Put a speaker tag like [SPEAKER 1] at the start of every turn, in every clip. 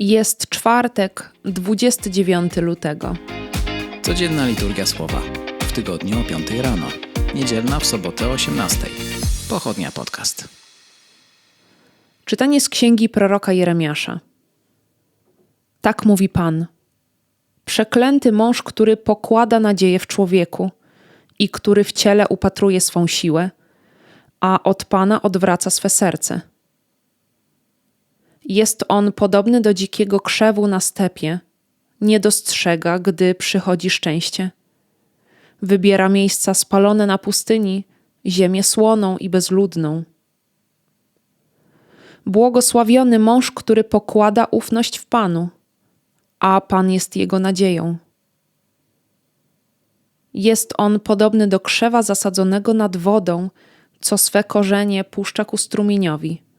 [SPEAKER 1] Jest czwartek, 29 lutego.
[SPEAKER 2] Codzienna liturgia słowa. W tygodniu o 5 rano. Niedzielna w sobotę o 18. Pochodnia podcast.
[SPEAKER 1] Czytanie z księgi proroka Jeremiasza. Tak mówi Pan. Przeklęty mąż, który pokłada nadzieję w człowieku i który w ciele upatruje swą siłę, a od Pana odwraca swe serce. Jest on podobny do dzikiego krzewu na stepie, nie dostrzega, gdy przychodzi szczęście. Wybiera miejsca spalone na pustyni, ziemię słoną i bezludną. Błogosławiony mąż, który pokłada ufność w Panu, a Pan jest jego nadzieją. Jest on podobny do krzewa zasadzonego nad wodą, co swe korzenie puszcza ku strumieniowi.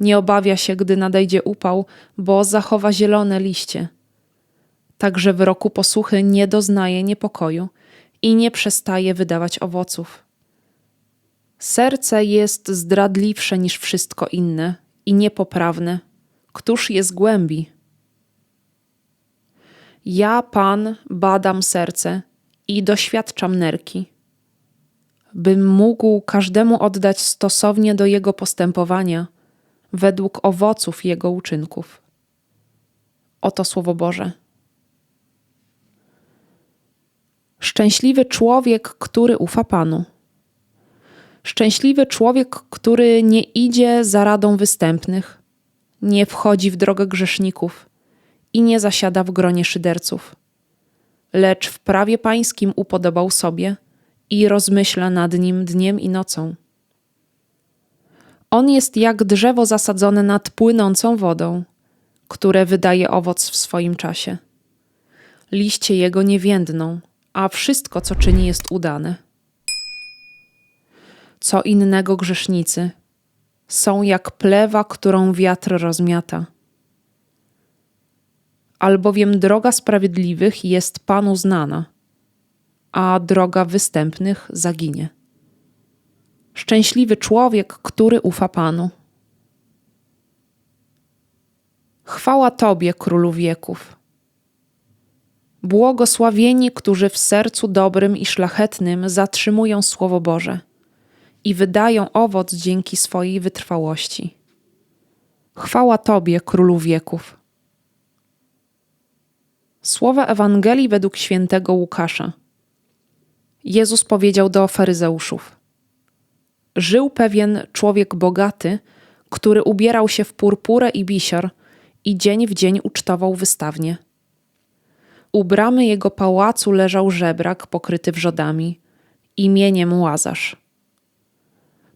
[SPEAKER 1] Nie obawia się, gdy nadejdzie upał, bo zachowa zielone liście. Także w roku posłuchy nie doznaje niepokoju i nie przestaje wydawać owoców. Serce jest zdradliwsze niż wszystko inne i niepoprawne. Któż je zgłębi? Ja, Pan, badam serce i doświadczam nerki, bym mógł każdemu oddać stosownie do jego postępowania, według owoców jego uczynków. Oto Słowo Boże. Szczęśliwy człowiek, który ufa Panu. Szczęśliwy człowiek, który nie idzie za radą występnych, nie wchodzi w drogę grzeszników i nie zasiada w gronie szyderców, lecz w prawie pańskim upodobał sobie i rozmyśla nad nim dniem i nocą. On jest jak drzewo zasadzone nad płynącą wodą, które wydaje owoc w swoim czasie. Liście jego nie więdną, a wszystko, co czyni, jest udane. Co innego grzesznicy są jak plewa, którą wiatr rozmiata. Albowiem droga sprawiedliwych jest Panu znana, a droga występnych zaginie. Szczęśliwy człowiek, który ufa Panu. Chwała Tobie, Królu wieków. Błogosławieni, którzy w sercu dobrym i szlachetnym zatrzymują Słowo Boże i wydają owoc dzięki swojej wytrwałości. Chwała Tobie, Królu wieków. Słowa Ewangelii według świętego Łukasza. Jezus powiedział do faryzeuszów: Żył pewien człowiek bogaty, który ubierał się w purpurę i bisior i dzień w dzień ucztował wystawnie. U bramy jego pałacu leżał żebrak pokryty wrzodami, imieniem Łazarz.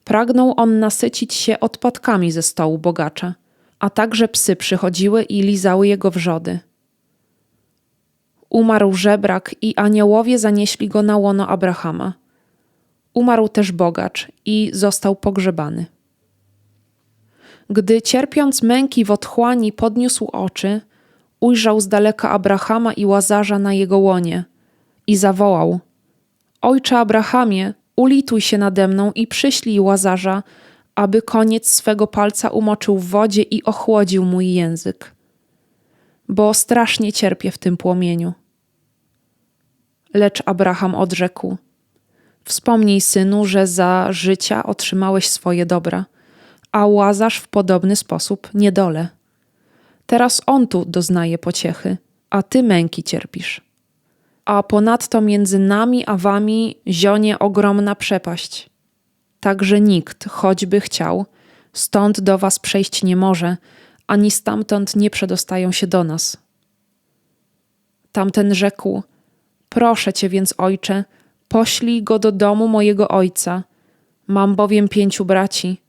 [SPEAKER 1] Pragnął on nasycić się odpadkami ze stołu bogacza, a także psy przychodziły i lizały jego wrzody. Umarł żebrak i aniołowie zanieśli go na łono Abrahama. Umarł też bogacz i został pogrzebany. Gdy cierpiąc męki w otchłani podniósł oczy, ujrzał z daleka Abrahama i Łazarza na jego łonie i zawołał: Ojcze Abrahamie, ulituj się nade mną i przyślij Łazarza, aby koniec swego palca umoczył w wodzie i ochłodził mój język, bo strasznie cierpię w tym płomieniu. Lecz Abraham odrzekł: Wspomnij, synu, że za życia otrzymałeś swoje dobra, a Łazarz w podobny sposób niedole. Teraz on tu doznaje pociechy, a ty męki cierpisz. A ponadto między nami a wami zionie ogromna przepaść. Także nikt, choćby chciał, stąd do was przejść nie może, ani stamtąd nie przedostają się do nas. Tamten rzekł: Proszę cię więc, ojcze, poślij go do domu mojego ojca. Mam bowiem pięciu braci.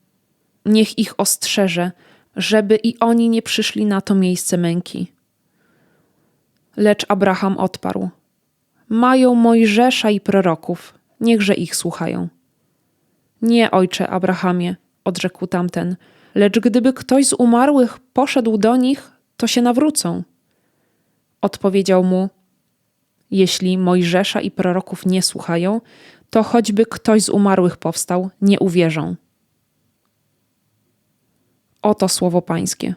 [SPEAKER 1] Niech ich ostrzeże, żeby i oni nie przyszli na to miejsce męki. Lecz Abraham odparł: Mają Mojżesza i proroków, niechże ich słuchają. Nie, ojcze Abrahamie, odrzekł tamten, lecz gdyby ktoś z umarłych poszedł do nich, to się nawrócą. Odpowiedział mu: Jeśli Mojżesza i proroków nie słuchają, to choćby ktoś z umarłych powstał, nie uwierzą. Oto słowo Pańskie.